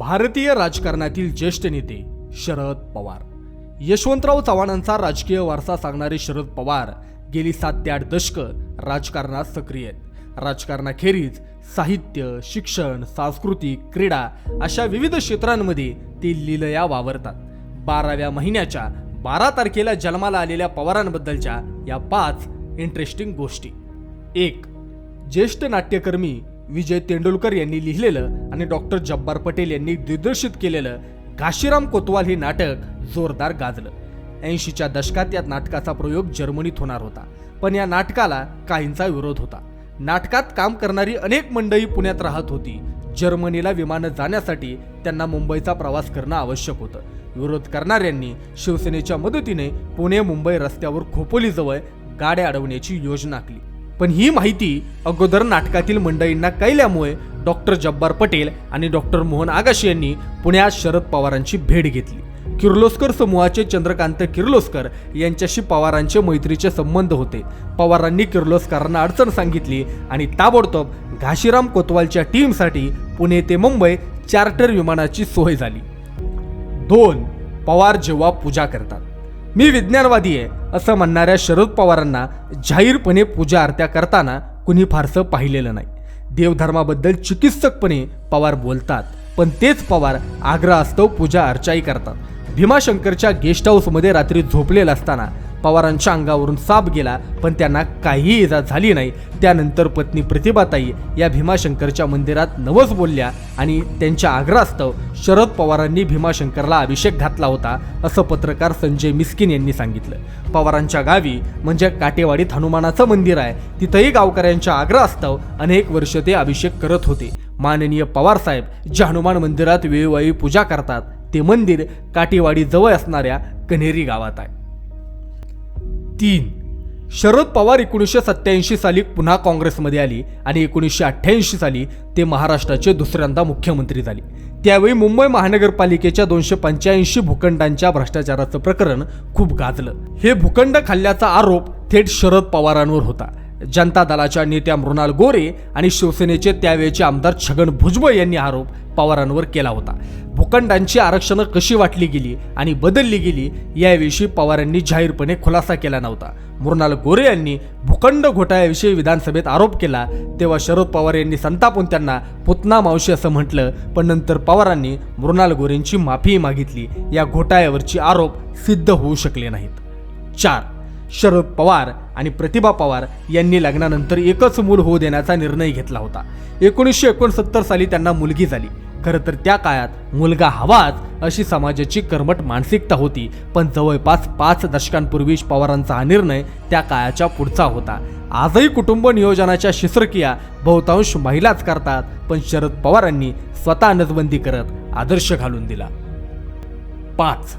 भारतीय राजकारणातील ज्येष्ठ नेते शरद पवार. यशवंतराव चव्हाणांचा राजकीय वारसा सांगणारे शरद पवार गेली सात ते आठ दशकं राजकारणात सक्रिय आहेत. राजकारणाखेरीज साहित्य शिक्षण सांस्कृतिक क्रीडा अशा विविध क्षेत्रांमध्ये ते लिलया वावरतात. बाराव्या महिन्याच्या बारा तारखेला जन्माला आलेल्या पवारांबद्दलच्या या पाच इंटरेस्टिंग गोष्टी. एक ज्येष्ठ नाट्यकर्मी विजय तेंडुलकर यांनी लिहिलेलं आणि डॉक्टर जब्बार पटेल यांनी दिग्दर्शित केलेलं घाशीराम कोतवाल हे नाटक जोरदार गाजलं. ऐंशीच्या दशकात या नाटकाचा प्रयोग जर्मनीत होणार होता. पण या नाटकाला काहींचा विरोध होता. नाटकात काम करणारी अनेक मंडळी पुण्यात राहत होती. जर्मनीला विमानं जाण्यासाठी त्यांना मुंबईचा प्रवास करणं आवश्यक होतं. विरोध करणाऱ्यांनी शिवसेनेच्या मदतीने पुणे मुंबई रस्त्यावर खोपोलीजवळ गाड्या अडवण्याची योजना आखली. पण ही माहिती अगोदर नाटकातील मंडळींना कळल्यामुळे डॉक्टर जब्बार पटेल आणि डॉक्टर मोहन आगाशी यांनी पुण्यात शरद पवारांची भेट घेतली. किर्लोस्कर समूहाचे चंद्रकांत किर्लोस्कर यांच्याशी पवारांचे मैत्रीचे संबंध होते. पवारांनी किर्लोस्करांना अडचण सांगितली आणि ताबडतोब घाशीराम कोतवालच्या टीमसाठी पुणे ते मुंबई चार्टर विमानाची सोय झाली. दोन पवार जेव्हा पूजा करतात. मी विज्ञानवादी आहे असं म्हणणाऱ्या शरद पवारांना जाहीरपणे पूजा आरत्या करताना कुणी फारसं पाहिलेलं नाही. देवधर्माबद्दल चिकित्सकपणे पवार बोलतात पण तेच पवार आग्रह असतो पूजा अर्चाही करतात. भीमाशंकरच्या गेस्ट हाऊसमध्ये रात्री झोपलेला असताना पवारांच्या अंगावरून साप गेला पण त्यांना काहीही इजा झाली नाही. त्यानंतर पत्नी प्रतिभाताई या भीमाशंकरच्या मंदिरात नवस बोलल्या आणि त्यांच्या आग्रहास्तव शरद पवारांनी भीमाशंकरला अभिषेक घातला होता असं पत्रकार संजय मिस्किन यांनी सांगितलं. पवारांच्या गावी म्हणजे काटेवाडीत हनुमानाचं मंदिर आहे तिथंही गावकऱ्यांच्या आग्रहास्तव अनेक वर्ष ते अभिषेक करत होते. माननीय पवारसाहेब ज्या हनुमान मंदिरात वेळोवेळी पूजा करतात ते मंदिर काटेवाडीजवळ असणाऱ्या कन्हेरी गावात आहे. तीन. शरद पवार एकोणीसशे सत्याऐंशी साली पुन्हा काँग्रेसमध्ये आली आणि एकोणीसशे अठ्ठ्याऐंशी साली ते महाराष्ट्राचे दुसऱ्यांदा मुख्यमंत्री झाले. त्यावेळी मुंबई महानगरपालिकेच्या दोनशे पंच्याऐंशी भूखंडांच्या भ्रष्टाचाराचं प्रकरण खूप गाजलं. हे भूखंड खाल्ल्याचा आरोप थेट शरद पवारांवर होता. जनता दलाच्या नेत्या मृणाल गोरे आणि शिवसेनेचे त्यावेळचे आमदार छगन भुजबळ यांनी आरोप पवारांवर केला होता. भूखंडांची आरक्षणं कशी वाटली गेली आणि बदलली गेली याविषयी पवारांनी जाहीरपणे खुलासा केला नव्हता. मृणाल गोरे यांनी भूखंड घोटाळ्याविषयी विधानसभेत आरोप केला तेव्हा शरद पवार यांनी संतापून त्यांना पुतना मावशी असं म्हटलं पण नंतर पवारांनी मृणाल गोरेंची माफीही मागितली. या घोटाळ्यावरची आरोप सिद्ध होऊ शकले नाहीत. चार. शरद पवार आणि प्रतिभा पवार यांनी लग्नानंतर एकच मूल होऊ देण्याचा निर्णय घेतला होता. एकोणीसशे एकोणसत्तर साली त्यांना मुलगी झाली. खरं तर त्या काळात मुलगा हवाच अशी समाजाची कर्मट मानसिकता होती पण जवळपास पाच दशकांपूर्वी पवारांचा हा निर्णय त्या काळाच्या पुढचा होता. आजही कुटुंब नियोजनाच्या शिसरकिया बहुतांश महिलाच करतात पण शरद पवारांनी स्वतः नजबंदी करत आदर्श घालून दिला. पाच.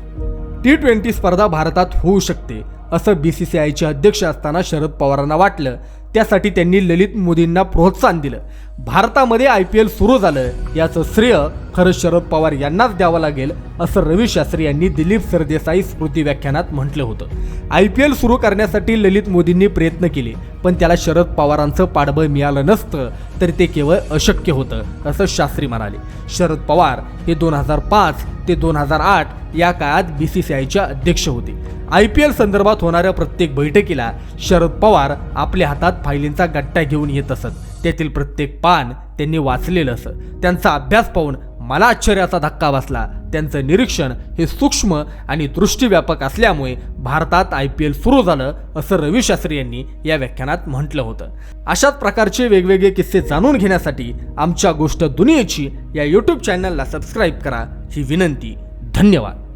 टी ट्वेंटी स्पर्धा भारतात होऊ शकते असं बी सी सी आयचे अध्यक्ष असताना शरद पवारांना वाटलं. त्यासाठी त्यांनी ललित मोदींना प्रोत्साहन दिलं. भारतामध्ये आय पी एल सुरू झालं. याचं श्रेय खरं शरद पवार यांनाच द्यावं लागेल असं रवी शास्त्री यांनी दिलीप सरदेसाई स्मृती व्याख्यानात म्हटलं होतं. आय पी एल सुरू करण्यासाठी ललित मोदींनी प्रयत्न केले पण त्याला शरद पवारांचं पाठबळ मिळालं नसतं तरी ते केवळ अशक्य होतं असं शास्त्री म्हणाले. शरद पवार हे दोन हजार पाच ते दोन हजार आठ या काळात बी सी सी आयचे अध्यक्ष होते. आय पी एल संदर्भात होणाऱ्या प्रत्येक बैठकीला शरद पवार आपल्या हातात फायलींचा गट्टा घेऊन येत असत. त्यातील प्रत्येक पान त्यांनी वाचलेलं असं. त्यांचा अभ्यास पाहून मला आश्चर्याचा धक्का बसला. त्यांचं निरीक्षण हे सूक्ष्म आणि दृष्टीव्यापक असल्यामुळे भारतात आय पी एल सुरू झालं असं रवी शास्त्री यांनी या व्याख्यानात म्हटलं होतं. अशाच प्रकारचे वेगवेगळे किस्से जाणून घेण्यासाठी आमच्या गोष्ट दुनियेची या यूट्यूब चॅनलला सबस्क्राईब करा. ही विनंती. धन्यवाद.